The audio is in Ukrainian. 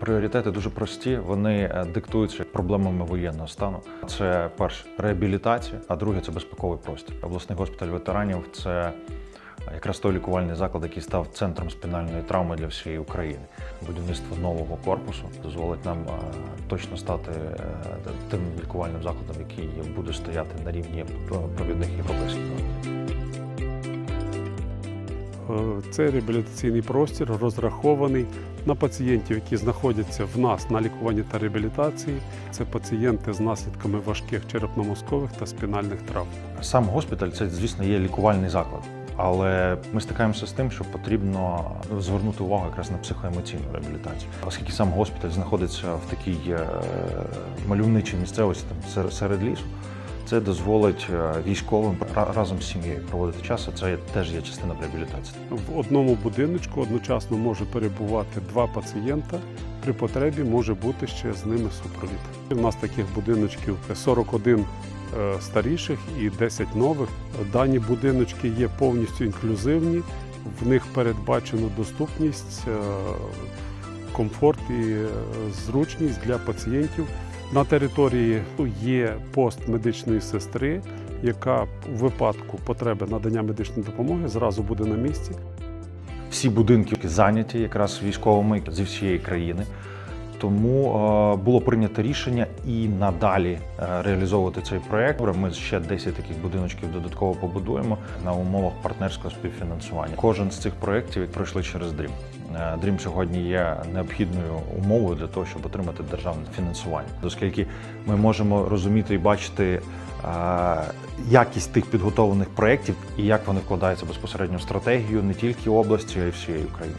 Пріоритети дуже прості. Вони е, диктуються проблемами воєнного стану. Це перше реабілітація, а друге це безпековий простір. Обласний госпіталь ветеранів це якраз той лікувальний заклад, який став центром спінальної травми для всієї України. Будівництво нового корпусу дозволить нам е, точно стати е, тим лікувальним закладом, який буде стояти на рівні е, провідних європейських. Е, Цей реабілітаційний простір розрахований на пацієнтів, які знаходяться в нас на лікуванні та реабілітації. Це пацієнти з наслідками важких черепно-мозкових та спінальних травм. Сам госпіталь це, звісно, є лікувальний заклад. Але ми стикаємося з тим, що потрібно звернути увагу якраз на психоемоційну реабілітацію, оскільки сам госпіталь знаходиться в такій е, мальовничій місцевості там серед, серед лісу. Це дозволить е, військовим ра- разом з сім'єю проводити час. а Це теж є частина реабілітації. В одному будиночку одночасно може перебувати два пацієнта. При потребі може бути ще з ними супровід. У нас таких будиночків 41 е, старіших і 10 нових. Дані будиночки є повністю інклюзивні. В них передбачено доступність, е, комфорт і зручність для пацієнтів. На території є пост медичної сестри, яка у випадку потреби надання медичної допомоги зразу буде на місці. Всі будинки зайняті якраз військовими зі всієї країни. Тому е, було прийнято рішення і надалі е, реалізовувати цей проект. Ми ще 10 таких будиночків додатково побудуємо на умовах партнерського співфінансування. Кожен з цих проєктів пройшли через DREAM. Е, DREAM сьогодні є необхідною умовою для того, щоб отримати державне фінансування, оскільки ми можемо розуміти і бачити е, якість тих підготовлених проєктів і як вони вкладаються безпосередньо в стратегію не тільки області, а й всієї України.